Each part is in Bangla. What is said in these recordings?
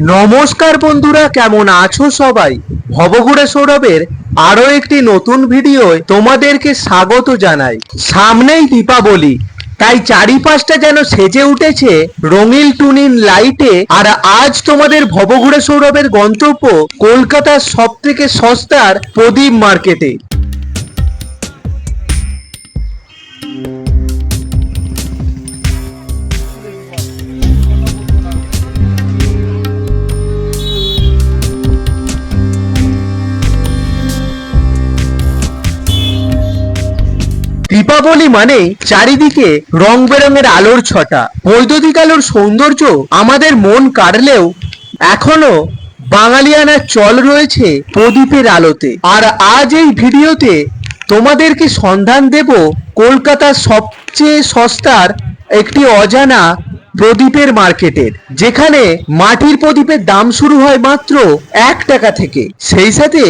নমস্কার বন্ধুরা, কেমন আছো সবাই? ভবঘুরে সৌরভের আরও একটি নতুন ভিডিওয় তোমাদেরকে স্বাগত জানাই। সামনেই দীপাবলি, তাই চারিপাশটা যেন সেজে উঠেছে রঙিন টুনিন লাইটে। আর আজ তোমাদের ভবঘুরে সৌরভের গন্তব্য কলকাতার সব থেকে সস্তার প্রদীপ মার্কেটে। দীপাবলি মানে চারিদিকে রং বেরঙের আলোর ছটা। বৈদ্যুতিক আলোর সৌন্দর্য আমাদের মন কাড়লেও এখনও বাঙালিয়ানার চল রয়েছে প্রদীপের আলোতে। আর আজ এই ভিডিওতে তোমাদেরকে সন্ধান দেব কলকাতার সবচেয়ে সস্তার একটি অজানা প্রদীপের মার্কেটের, যেখানে মাটির প্রদীপের দাম শুরু হয় মাত্র এক টাকা থেকে। সেই সাথে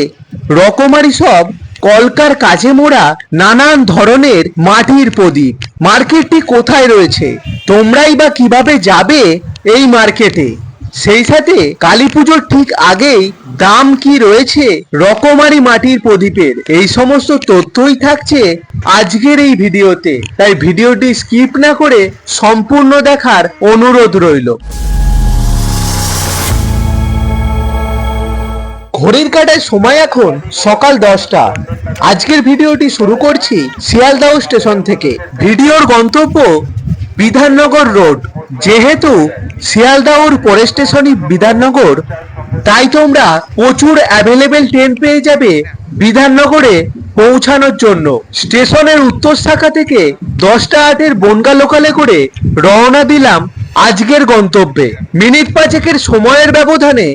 রকমারি সব কলকার কাজে মোড়া নানান ধরনের মাটির প্রদীপ। মার্কেটটি কোথায় রয়েছে? তোমরাই বা কীভাবে যাবে এই মার্কেটে? সেই সাথে কালী পুজোর ঠিক আগেই দাম কি রয়েছে রকমারি মাটির প্রদীপের? এই সমস্ত তথ্যই থাকছে আজকের এই ভিডিওতে। তাই ভিডিওটি স্কিপ না করে সম্পূর্ণ দেখার অনুরোধ রইল। ঘড়ির কাটায় সময় এখন সকাল দশটা। আজকের ভিডিওটি শুরু করছি শিয়ালদাহ স্টেশন থেকে। ভিডিওর গন্তব্য বিধাননগর রোড। যেহেতু শিয়ালদাহর পরের স্টেশনই বিধাননগর, তাই তোমরা প্রচুর অ্যাভেলেবেল ট্রেন পেয়ে যাবে বিধাননগরে পৌঁছানোর জন্য। স্টেশনের উত্তর শাখা থেকে দশটা আটের বনগা লোকালে করে রওনা দিলাম আজকের গন্তব্যে। মিনিট পাঁচেকের সময়ের ব্যবধানে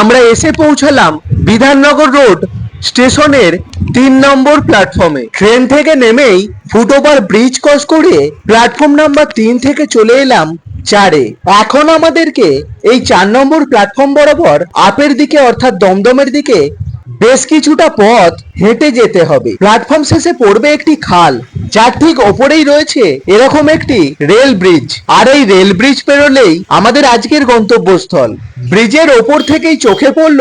আমরা এসে পৌঁছালাম বিধাননগর রোড স্টেশনের তিন নম্বর প্ল্যাটফর্মে। ট্রেন থেকে নেমেই ফুটওভার ব্রিজ ক্রস করে প্ল্যাটফর্ম নাম্বার তিন থেকে চলে এলাম চারে। এখন আমাদেরকে এই চার নম্বর প্ল্যাটফর্ম বরাবর আপের দিকে অর্থাৎ দমদমের দিকে বেশ কিছুটা পথ হেঁটে যেতে হবে। প্ল্যাটফর্ম শেষে পড়বে একটি খাল, যার ঠিক ওপরেই রয়েছে এরকম একটি রেল ব্রিজ। আর এই রেল ব্রিজ পেরোলেই আমাদের আজকের গন্তব্যস্থল। ব্রিজের ওপর থেকেই চোখে পড়ল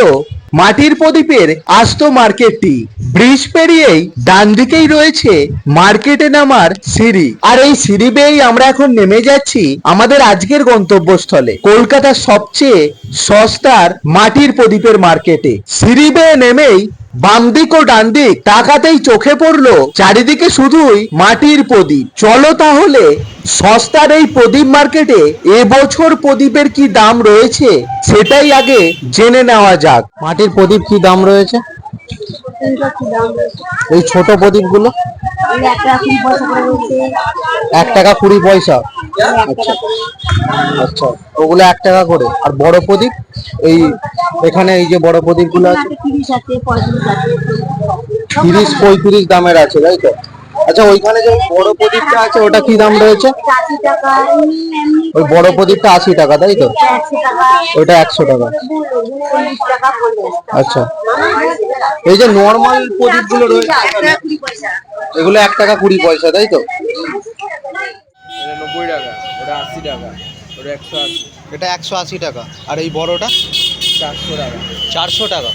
মাটির প্রদীপের আস্ত মার্কেটটি। ব্রিজ পেরিয়েই ডান দিকেই রয়েছে মার্কেটে নামার সিঁড়ি। আর এই সিঁড়ি বেয়েই আমরা এখন নেমে যাচ্ছি আমাদের আজকের গন্তব্যস্থলে, কলকাতার সবচেয়ে সস্তার মাটির প্রদীপের মার্কেটে। সিঁড়ি বেয়ে নেমেই বাম দিক ও ডান দিক তাকাতেই চোখে পড়ল চারিদিকে শুধুই মাটির প্রদীপ। চলো তাহলে সস্তার এই প্রদীপ মার্কেটে এবছর প্রদীপের কি দাম রয়েছে সেটাই আগে জেনে নেওয়া যাক। মাটির প্রদীপ কি দাম রয়েছে? এই ছোট প্রদীপগুলো? এক টাকা কুড়ি পয়সা আচ্ছা। আচ্ছা। ওগুলো এক টাকা করে। আর বড় প্রদীপ? এই এখানে এই যে বড় প্রদীপগুলো আছে। তিরিশ পঁয়ত্রিশ দামের আছে তাই তো? আচ্ছা ওইখানে যে বড় প্রদীপটা আছে ওটা কি দাম রয়েছে? ওই বড় প্রদীপটা আশি টাকা তাই তো? ওইটা একশো টাকা। আচ্ছা। এই যে নর্মাল প্রদীপগুলো রয়েছে এগুলো এক টাকা কুড়ি পয়সা তাই তো? নব্বই টাকা ওটা আশি টাকা ওটা একশো আশি। এটা একশো আশি টাকা। আর এই বড়টা? চারশো টাকা। চারশো টাকা।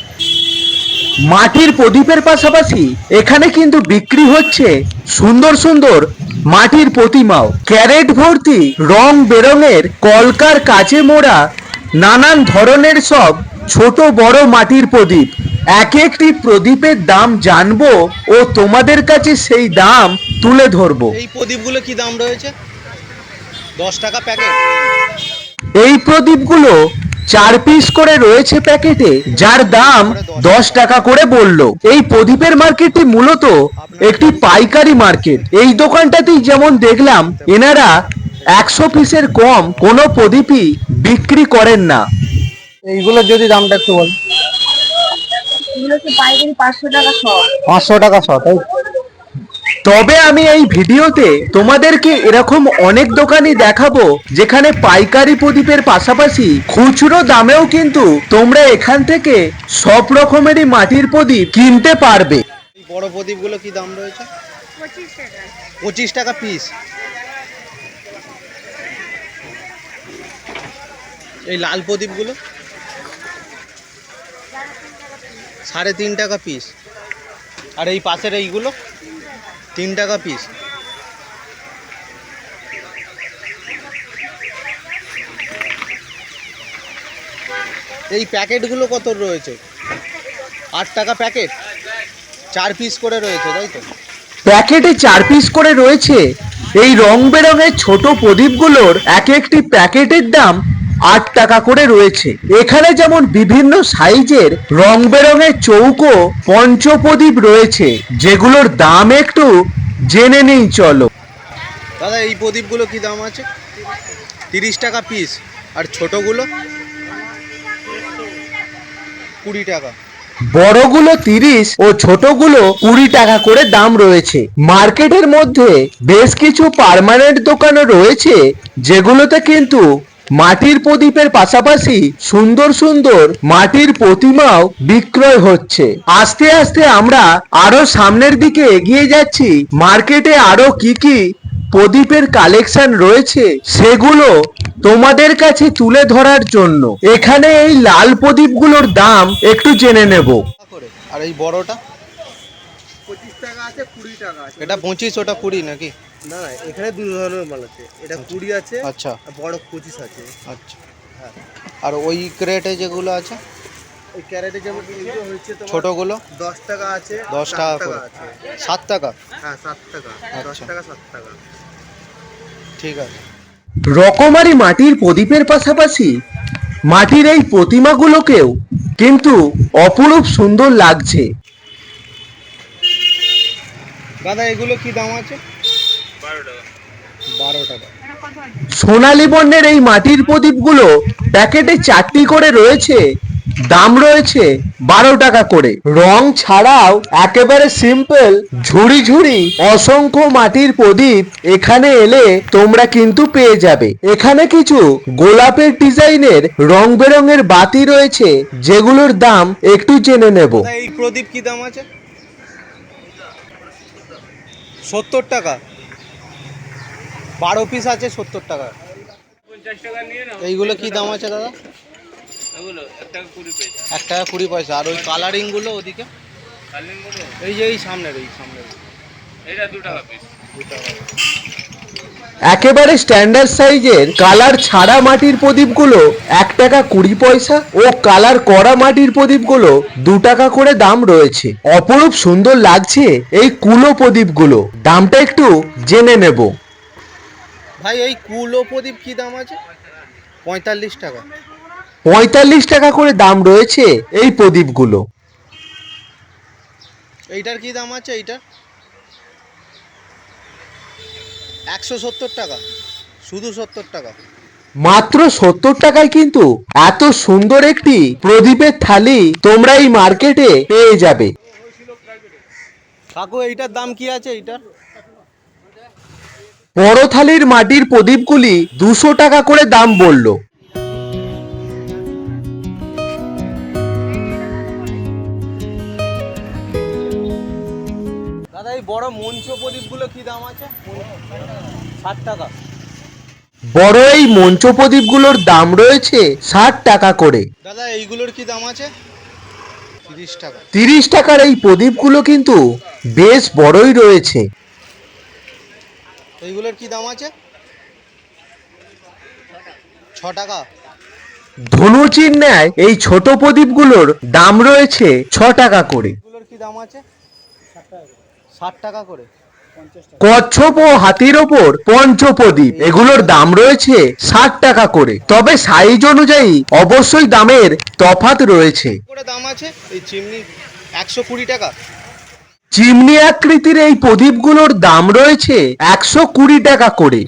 মাটির প্রদীপের পাশাপাশি এখানে কিন্তু বিক্রি হচ্ছে সুন্দর সুন্দর মাটির প্রতিমাও। ক্যারেট ভর্তি রং বেরঙের কলকার কাচে মোড়া নানান ধরনের সব ছোট বড় মাটির প্রদীপ। এক একটি প্রদীপের দাম জানব ও তোমাদের কাছে সেই দাম তুলে ধরবো। এই প্রদীপগুলো কি দাম রয়েছে? দশ টাকা প্যাকেট। এই প্রদীপগুলো চার পিস করে রয়েছে প্যাকেটে যার দাম দশ টাকা করে বলল। এই প্রদীপের মার্কেটটি মূলত একটি পাইকারি মার্কেট এই দোকানটাতেই যেমন দেখলাম এনারা একশো পিসের কম কোনো প্রদীপই বিক্রি করেন না। এইগুলোর যদি দামটা একটু বল। এগুলো হচ্ছে পাইকারি পাঁচশো টাকা সব পাঁচশো টাকা শ তাই তবে আমি এই ভিডিওতে তোমাদেরকে এরকম অনেক দোকানই দেখাবো যেখানে পাইকারি প্রদীপের পাশাপাশি খুচরো দামেও কিন্তু তোমরা এখান থেকে সব রকমেরই মাটির প্রদীপ কিনতে পারবে। এই বড় প্রদীপগুলো কি দাম রয়েছে? পঁচিশ টাকা। পঁচিশ টাকা পিস এই লাল প্রদীপগুলো? সাড়ে তিন টাকা পিস আর এই পাশের এইগুলো? তিন টাকা পিস এই প্যাকেটগুলো কত রয়েছে? আট টাকা প্যাকেট চার পিস করে রয়েছে, তাই তো? প্যাকেটে চার পিস করে রয়েছে। এই রং বেরঙের ছোট প্রদীপগুলোর এক একটি প্যাকেটের দাম আট টাকা করে রয়েছে। এখানে যেমন বিভিন্ন সাইজের রং বেরঙের চৌকো পঞ্চপ্রদীপ রয়েছে যেগুলোর দাম একটু জেনে নেই চলো। দাদা এই প্রদীপগুলো কি দাম আছে? তিরিশ টাকা পিস আর ছোটগুলো? কুড়ি টাকা। বড়গুলো তিরিশ ও ছোটগুলো কুড়ি টাকা করে দাম রয়েছে। মার্কেটের মধ্যে বেশ কিছু পার্মানেন্ট দোকানও রয়েছে যেগুলোতে কিন্তু মাটির প্রদীপের পাশাপাশি সুন্দর সুন্দর মাটির প্রতিমাও বিক্রয় হচ্ছে। আস্তে আস্তে আমরা আরও সামনের দিকে এগিয়ে যাচ্ছি। মার্কেটে আরও কি কি প্রদীপের কালেকশন রয়েছে সেগুলো তোমাদের কাছে তুলে ধরার জন্য। এখানে এই লাল প্রদীপগুলোর দাম একটু জেনে নেব। আর এই বড়টা? পঁচিশ টাকা আছে কুড়ি টাকা আছে। এটা পঁচিশ ওটা কুড়ি নাকি? না না এখানে দু ধরনের মাল আছে। এটা কুড়ি আছে আচ্ছা। বড় পঁচিশ আছে। আচ্ছা। আর ওই ক্রেটে যেগুলো আছে? ওই ক্যারেটে যেমন এগুলো হচ্ছে তোমার ছোটোগুলো? দশ টাকা আছে দশ টাকা করে। আছে। সাত টাকা? হ্যাঁ সাত টাকা। দশ আচ্ছা। টাকা সাত টাকা। ঠিক আছে। রকমারি মাটির প্রদীপের পাশাপাশি মাটির এই প্রতিমাগুলোকেও কিন্তু অপরূপ সুন্দর লাগছে। দাদা এগুলো কি দাম আছে? সোনালী বর্ণের এই মাটির প্রদীপগুলো প্যাকেটে চারটি করে রয়েছে দাম রয়েছে বারো টাকা করে। রং ছাড়াও একেবারে সিম্পল ঝুড়ি ঝুড়ি অসংখ্য মাটির প্রদীপ এখানে এলে তোমরা কিন্তু পেয়ে যাবে। এখানে কিছু গোলাপের ডিজাইনের রং বেরঙের বাতি রয়েছে যেগুলোর দাম একটু জেনে নেব। এই প্রদীপ কি দাম আছে? সত্তর টাকা। বারো পিস আছে সত্তর টাকা। এইগুলো কি দাম আছে দাদা? এক টাকা কুড়ি পয়সা। আর ওই কালারিংগুলো ওদিকে? এই যে এই সামনের এই সামনের। একেবারে স্ট্যান্ডার্ড সাইজের কালার ছাড়া মাটির প্রদীপগুলো এক টাকা কুড়ি পয়সা ও কালার করা মাটির প্রদীপগুলো দু টাকা করে দাম রয়েছে। অপরূপ সুন্দর লাগছে এই কুলো প্রদীপগুলো। দামটা একটু জেনে নেব। ভাই এই কুলো প্রদীপ কি দাম আছে? পঁয়তাল্লিশ টাকা। পঁয়তাল্লিশ টাকা করে দাম রয়েছে এই প্রদীপগুলো। এইটার কি দাম আছে এইটার? একশো সত্তর টাকা শুধু সত্তর টাকা। মাত্র সত্তর টাকায় কিন্তু এত সুন্দর একটি প্রদীপের থালি তোমরা এই মার্কেটে পেয়ে যাবে। কাকু এইটার দাম কি আছে এইটার? বড় থালির মাটির প্রদীপগুলি দুশো টাকা করে দাম বলল। দাদা এই বড় মঞ্চ প্রদীপগুলো কি দাম আছে? ষাট টাকা। বড় এই মঞ্চ প্রদীপগুলোর দাম রয়েছে ষাট টাকা করে। দাদা এইগুলোর কি দাম আছে? তিরিশ টাকা। তিরিশ টাকার এই প্রদীপগুলো কিন্তু বেশ বড়ই রয়েছে। এইগুলোর কি দাম আছে? ছ টাকা। ধনুচির ন্যায় এই ছোট প্রদীপগুলোর দাম রয়েছে ছ টাকা করে। এগুলোর কি দাম আছে? ষাট টাকা করে। কচ্ছপ ও হাতির ওপর পঞ্চপ্রদীপ এগুলোর দাম রয়েছে ষাট টাকা করে। তবে সাইজ অনুযায়ী অবশ্যই দামের তফাত রয়েছে। দাম আছে? এই চিমনি একশো কুড়ি টাকা। চিমনি আকৃতির এই প্রদীপগুলোর দাম রয়েছে একশো কুড়ি টাকা করে।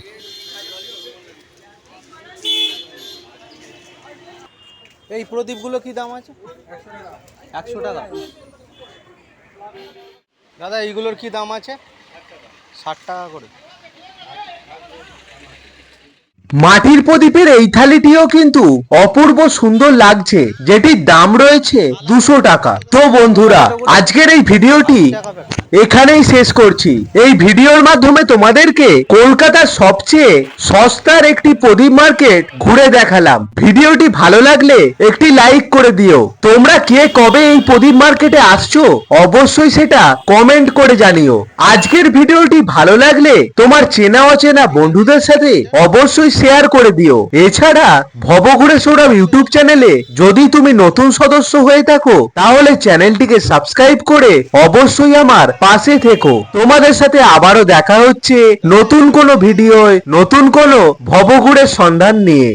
এই প্রদীপগুলো কি দাম আছে? একশো টাকা। দাদা, এইগুলোর কি দাম আছে? ষাট টাকা করে। মাটির প্রদীপের এই থালিটিও কিন্তু অপূর্ব সুন্দর লাগছে, যেটির দাম রয়েছে দুশো টাকা। তো বন্ধুরা, আজকের এই ভিডিওটি এখানেই শেষ করছি। এই ভিডিওর মাধ্যমে তোমাদেরকে কলকাতার সবচেয়ে সস্তার একটি প্রদীপ মার্কেট ঘুরে দেখালাম। ভিডিওটি ভালো লাগলে একটি লাইক করে দিও। তোমরা কে কবে এই প্রদীপ মার্কেটে আসছো অবশ্যই সেটা কমেন্ট করে জানিও। আজকের ভিডিওটি ভালো লাগলে তোমার চেনা অচেনা বন্ধুদের সাথে অবশ্যই শেয়ার করে দিও। এছাড়া ভবঘুরে সৌরভ ইউটিউব চ্যানেলে যদি তুমি নতুন সদস্য হয়ে থাকো, তাহলে চ্যানেলটিকে সাবস্ক্রাইব করে অবশ্যই আমার পাশে থেকো। তোমাদের সাথে আবারও দেখা হচ্ছে নতুন কোনো ভিডিওয়, নতুন কোনো ভবঘুরের সন্ধান নিয়ে।